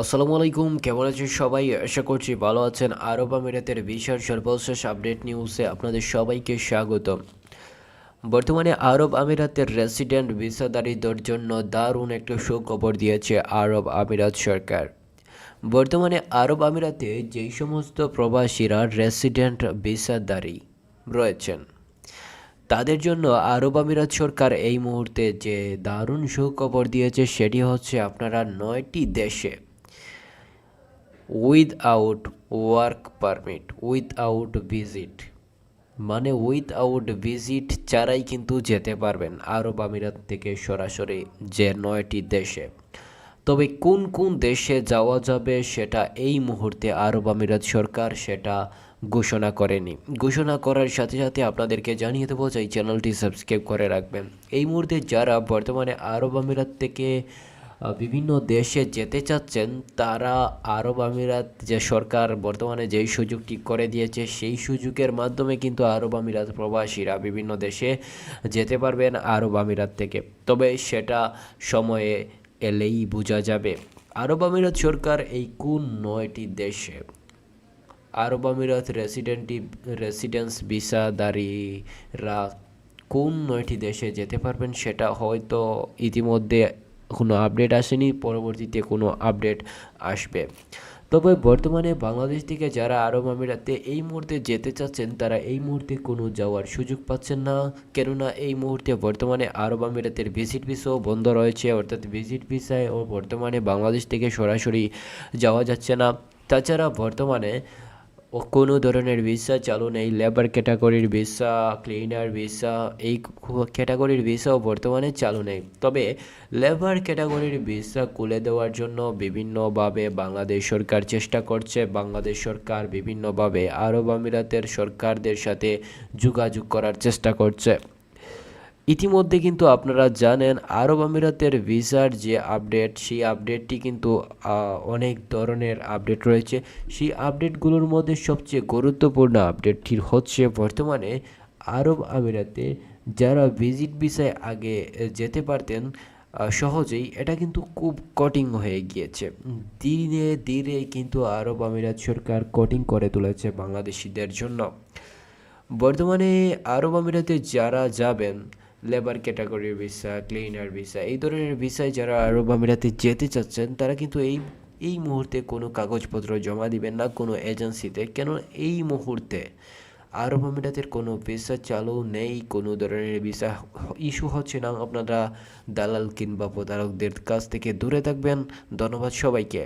আসসালামু আলাইকুম, কেমন আছেন সবাই? আশা করছি ভালো আছেন। আরব আমিরাতের বিশাল সর্বশেষ আপডেট নিউজে আপনাদের সবাইকে স্বাগতম। বর্তমানে আরব আমিরাতের রেসিডেন্ট ভিসাদারীদের জন্য দারুণ একটা সুখবর দিয়েছে আরব আমিরাত সরকার। বর্তমানে আরব আমিরাতে যেই সমস্ত প্রবাসীরা রেসিডেন্ট ভিসাদারী রয়েছেন, তাদের জন্য আরব আমিরাত সরকার এই মুহূর্তে যে দারুণ সুখবর দিয়েছে সেটি হচ্ছে আপনারা নয়টি দেশে without work permit without visit মানে উইথআউট ভিজিট ছাড়াই কিন্তু যেতে পারবেন আরব আমিরাত থেকে সরাসরি যে নয়টি দেশে। তবে কোন কোন দেশে যাওয়া যাবে সেটা এই মুহূর্তে আরব আমিরাত সরকার সেটা ঘোষণা করেনি। ঘোষণা করার সাথে সাথে আপনাদেরকে জানিয়ে দেবো যে চ্যানেলটি সাবস্ক্রাইব করে রাখবেন। এই মুহূর্তে যারা বর্তমানে আরব আমিরাত থেকে বিভিন্ন দেশে যেতে চাচ্ছেন, তারা আরব আমিরাত যে সরকার বর্তমানে যেই সুযোগটি করে দিয়েছে, সেই সুযোগের মাধ্যমে কিন্তু আরব আমিরাত প্রবাসীরা বিভিন্ন দেশে যেতে পারবেন আরব আমিরাত থেকে। তবে সেটা সময়ে এলেই বোঝা যাবে, আরব আমিরাত সরকার এই কোন নয়টি দেশে? আরব আমিরাত রেসিডেন্টি রেসিডেন্স ভিসাদারীরা কোন নয়টি দেশে যেতে পারবেন সেটা হয়তো ইতিমধ্যে কোনো আপডেট আসেনি, পরবর্তীতে কোনো আপডেট আসবে। তবে বর্তমানে বাংলাদেশ থেকে যারা আরব আমিরাতে এই মুহূর্তে যেতে চাচ্ছেন, তারা এই মুহূর্তে কোনো যাওয়ার সুযোগ পাচ্ছেন না। কেননা এই মুহূর্তে বর্তমানে আরব আমিরাতের ভিজিট ভিসাও বন্ধ রয়েছে, অর্থাৎ ভিজিট ভিসায় ও বর্তমানে বাংলাদেশ থেকে সরাসরি যাওয়া যাচ্ছে না। তাছাড়া বর্তমানে কোনো ধরনের ভিসা চালু নেই লেবার ক্যাটাগরির ভিসা ক্লিনার ভিসা এই ক্যাটাগরির ভিসাও বর্তমানে চালু নেই। তবে লেবার ক্যাটাগরির ভিসা খুলে দেওয়ার জন্য বিভিন্নভাবে বাংলাদেশ সরকার চেষ্টা করছে। বাংলাদেশ সরকার বিভিন্নভাবে আরব আমিরাতের সরকারদের সাথে যোগাযোগ করার চেষ্টা করছে। ইতিমধ্যে কিন্তু আপনারা জানেন, আরব আমিরাতের ভিসার যে আপডেট, সেই আপডেটটি কিন্তু অনেক ধরনের আপডেট রয়েছে। সেই আপডেটগুলোর মধ্যে সবচেয়ে গুরুত্বপূর্ণ আপডেটটি হচ্ছে, বর্তমানে আরব আমিরাতে যারা ভিজিট ভিসায় আগে যেতে পারতেন সহজেই এটা কিন্তু খুব কঠিন হয়ে গিয়েছে। ধীরে ধীরে কিন্তু আরব আমিরাত সরকার কঠিন করে তুলেছে বাংলাদেশিদের জন্য। বর্তমানে আরব আমিরাতে যারা যাবেন লেবার ক্যাটাগরির ভিসা ক্লিনার ভিসা এই ধরনের ভিসায় যারা আরব আমিরাতে যেতে চাচ্ছেন, তারা কিন্তু এই এই মুহূর্তে কোনো কাগজপত্র জমা দিবেন না কোনো এজেন্সিতে। কেন এই মুহূর্তে আরব আমিরাতের কোনো ভিসা চালু নেই, কোনো ধরনের ভিসা ইস্যু হচ্ছে না। আপনারা দালাল কিংবা প্রতারকদের কাছ থেকে দূরে থাকবেন। ধন্যবাদ সবাইকে।